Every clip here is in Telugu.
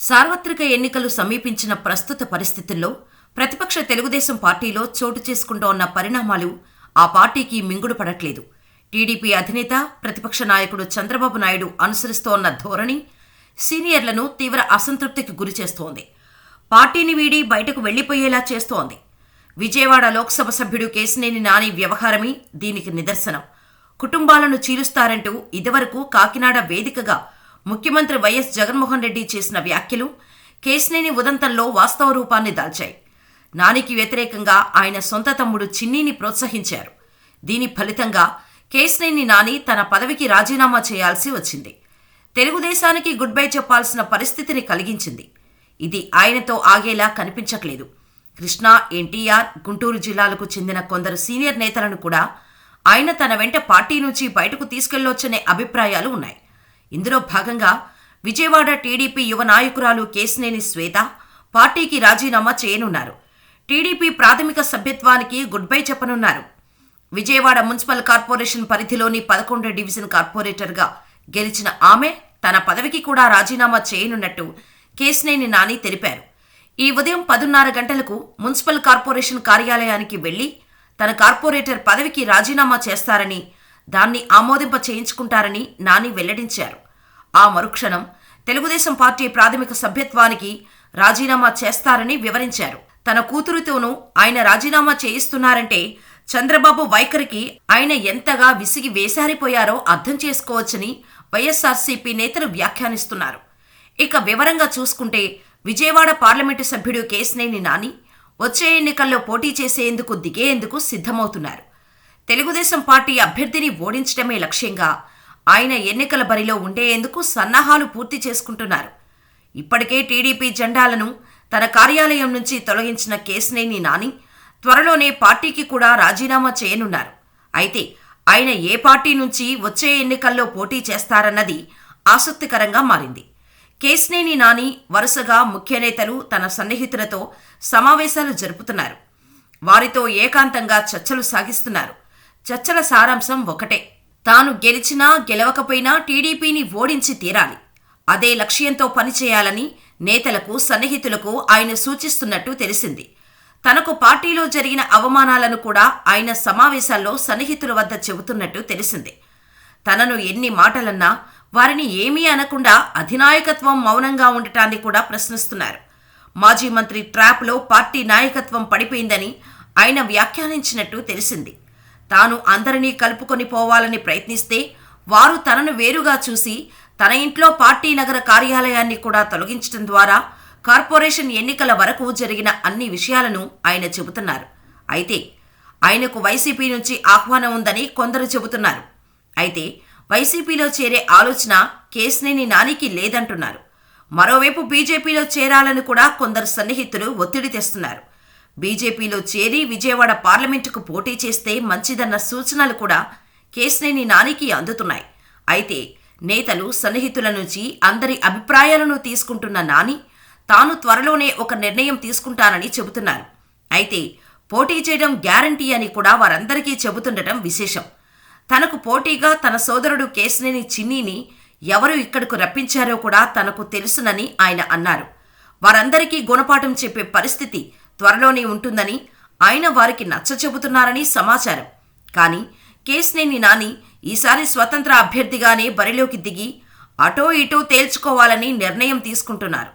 సార్వత్రిక ఎన్నికలు సమీపించిన ప్రస్తుత పరిస్థితుల్లో ప్రతిపక్ష తెలుగుదేశం పార్టీలో చోటు చేసుకుంటోన్న పరిణామాలు ఆ పార్టీకి మింగుడు పడట్లేదు. టీడీపీ అధినేత ప్రతిపక్ష నాయకుడు చంద్రబాబు నాయుడు అనుసరిస్తోన్న ధోరణి సీనియర్లను తీవ్ర అసంతృప్తికి గురిచేస్తోంది పార్టీని వీడి బయటకు వెళ్ళిపోయేలా చేస్తోంది. విజయవాడ లోక్సభ సభ్యుడు కేసినేని నాని వ్యవహారమే దీనికి నిదర్శనం. కుటుంబాలను చీలుస్తారంటూ ఇదివరకు కాకినాడ వేదికగా ముఖ్యమంత్రి వైఎస్ జగన్మోహన్ రెడ్డి చేసిన వ్యాఖ్యలు కేసినేని ఉదంతంలో వాస్తవ రూపాన్ని దాల్చాయి. నానికి వ్యతిరేకంగా ఆయన సొంత తమ్ముడు చిన్నీని ప్రోత్సహించారు. దీని ఫలితంగా కేసినేని నాని తన పదవికి రాజీనామా చేయాల్సి వచ్చింది. తెలుగుదేశానికి గుడ్ బై చెప్పాల్సిన పరిస్థితిని కలిగించింది. ఇది ఆయనతో ఆగేలా కనిపించట్లేదు. కృష్ణా ఎన్టీఆర్ గుంటూరు జిల్లాలకు చెందిన కొందరు సీనియర్ నేతలను కూడా ఆయన తన వెంట పార్టీ నుంచి బయటకు తీసుకెళ్ళొచ్చనే అభిప్రాయాలు ఉన్నాయి. ఇందులో భాగంగా విజయవాడ టీడీపీ యువ నాయకురాలు కేసినేని శ్వేత పార్టీకి రాజీనామా చేయనున్నారు. టీడీపీ ప్రాథమిక సభ్యత్వానికి గుడ్ బై చెప్పనున్నారు. విజయవాడ మున్సిపల్ కార్పొరేషన్ పరిధిలోని పదకొండో డివిజన్ కార్పొరేటర్గా గెలిచిన ఆమె తన పదవికి కూడా రాజీనామా చేయనున్నట్టు కేసినేని నాని తెలిపారు. ఈ ఉదయం పదున్నర గంటలకు మున్సిపల్ కార్పొరేషన్ కార్యాలయానికి వెళ్ళి తన కార్పొరేటర్ పదవికి రాజీనామా చేస్తారని దాన్ని ఆమోదింప చేయించుకుంటారని నాని వెల్లడించారు. ఆ మరుక్షణం తెలుగుదేశం పార్టీ ప్రాథమిక సభ్యత్వానికి రాజీనామా చేస్తారని వివరించారు. తన కూతురుతోనూ ఆయన రాజీనామా చేయిస్తున్నారంటే చంద్రబాబు వైఖరికి ఆయన ఎంతగా విసిగి వేసారిపోయారో అర్థం చేసుకోవచ్చని వైఎస్ఆర్సీపీ నేతలు వ్యాఖ్యానిస్తున్నారు. ఇక వివరంగా చూసుకుంటే విజయవాడ పార్లమెంటు సభ్యుడు కేసినేని నాని వచ్చే ఎన్నికల్లో పోటీ చేసేందుకు దిగేందుకు సిద్ధమవుతున్నారు. తెలుగుదేశం పార్టీ అభ్యర్థిని ఓడించడమే లక్ష్యంగా ఆయన ఎన్నికల బరిలో ఉండేందుకు సన్నాహాలు పూర్తి చేసుకుంటున్నారు. ఇప్పటికే టీడీపీ జెండాలను తన కార్యాలయం నుంచి తొలగించిన కేసినేని నాని త్వరలోనే పార్టీకి కూడా రాజీనామా చేయనున్నారు. అయితే ఆయన ఏ పార్టీ నుంచి వచ్చే ఎన్నికల్లో పోటీ చేస్తారన్నది ఆసక్తికరంగా మారింది. కేసినేని నాని వరుసగా ముఖ్య నేతలు తన సన్నిహితులతో సమావేశాలు జరుపుతున్నారు. వారితో ఏకాంతంగా చర్చలు సాగిస్తున్నారు. చర్చల సారాంశం ఒకటే. తాను గెలిచినా గెలవకపోయినా టీడీపీని ఓడించి తీరాలి. అదే లక్ష్యంతో పనిచేయాలని నేతలకు సన్నిహితులకు ఆయన సూచిస్తున్నట్టు తెలిసింది. తనకు పార్టీలో జరిగిన అవమానాలను కూడా ఆయన సమావేశాల్లో సన్నిహితుల వద్ద చెబుతున్నట్టు తెలిసింది. తనను ఎన్ని మాటలన్నా వారిని ఏమీ అనకుండా అధినాయకత్వం మౌనంగా ఉండటాన్ని కూడా ప్రశ్నిస్తున్నారు. మాజీ మంత్రి ట్రాప్లో పార్టీ నాయకత్వం పడిపోయిందని ఆయన వ్యాఖ్యానించినట్టు తెలిసింది. తాను అందరినీ కలుపుకొని పోవాలని ప్రయత్నిస్తే వారు తనను వేరుగా చూసి తన ఇంట్లో పార్టీ నగర కార్యాలయాన్ని కూడా తొలగించడం ద్వారా కార్పొరేషన్ ఎన్నికల వరకు జరిగిన అన్ని విషయాలను ఆయన చెబుతున్నారు. అయితే ఆయనకు వైసీపీ నుంచి ఆహ్వానం ఉందని కొందరు చెబుతున్నారు. అయితే వైసీపీలో చేరే ఆలోచన కేసినేని నానికి లేదంటున్నారు. మరోవైపు బీజేపీలో చేరాలని కూడా కొందరు సన్నిహితులు ఒత్తిడి తెస్తున్నారు. బీజేపీలో చేరి విజయవాడ పార్లమెంటుకు పోటీ చేస్తే మంచిదన్న సూచనలు కూడా కేశినేని నానికి అందుతున్నాయి. అయితే నేతలు సన్నిహితుల నుంచి అందరి అభిప్రాయాలను తీసుకుంటున్న నాని తాను త్వరలోనే ఒక నిర్ణయం తీసుకుంటానని చెబుతున్నారు. అయితే పోటీ చేయడం గ్యారంటీ అని కూడా వారందరికీ చెబుతుండటం విశేషం. తనకు పోటీగా తన సోదరుడు కేశినేని చిన్నీని ఎవరు ఇక్కడకు రప్పించారో కూడా తనకు తెలుసునని ఆయన అన్నారు. వారందరికీ గుణపాఠం చెప్పే పరిస్థితి త్వరలోనే ఉంటుందని ఆయన వారికి నచ్చచెబుతున్నారని సమాచారం. కానీ కేసినేని నాని ఈసారి స్వతంత్ర అభ్యర్థిగానే బరిలోకి దిగి అటో ఇటో తేల్చుకోవాలని నిర్ణయం తీసుకుంటున్నారు.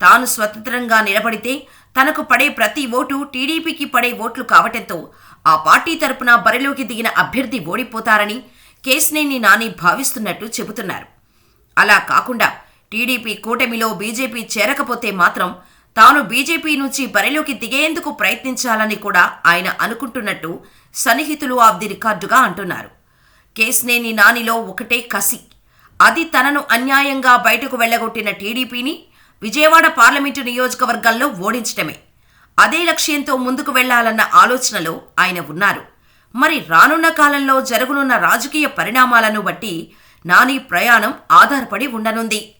తాను స్వతంత్రంగా నిలబడితే తనకు పడే ప్రతి ఓటు టీడీపీకి పడే ఓట్లు కావటంతో ఆ పార్టీ తరపున బరిలోకి దిగిన అభ్యర్థి ఓడిపోతారని కేసినేని నాని భావిస్తున్నట్టు చెబుతున్నారు. అలా కాకుండా టీడీపీ కూటమిలో బీజేపీ చేరకపోతే మాత్రం తాను బీజేపీ నుంచి బరిలోకి దిగేందుకు ప్రయత్నించాలని కూడా ఆయన అనుకుంటున్నట్టు సన్నిహితులు ఆఫ్ ది రికార్డుగా అంటున్నారు. కేసినేని నానిలో ఒకటే కసి. అది తనను అన్యాయంగా బయటకు వెళ్ళగొట్టిన టీడీపీని విజయవాడ పార్లమెంటు నియోజకవర్గాల్లో ఓడించటమే. అదే లక్ష్యంతో ముందుకు వెళ్ళాలన్న ఆలోచనలో ఆయన ఉన్నారు. మరి రానున్న కాలంలో జరగనున్న రాజకీయ పరిణామాలను బట్టి నాని ప్రయాణం ఆధారపడి ఉండనుంది.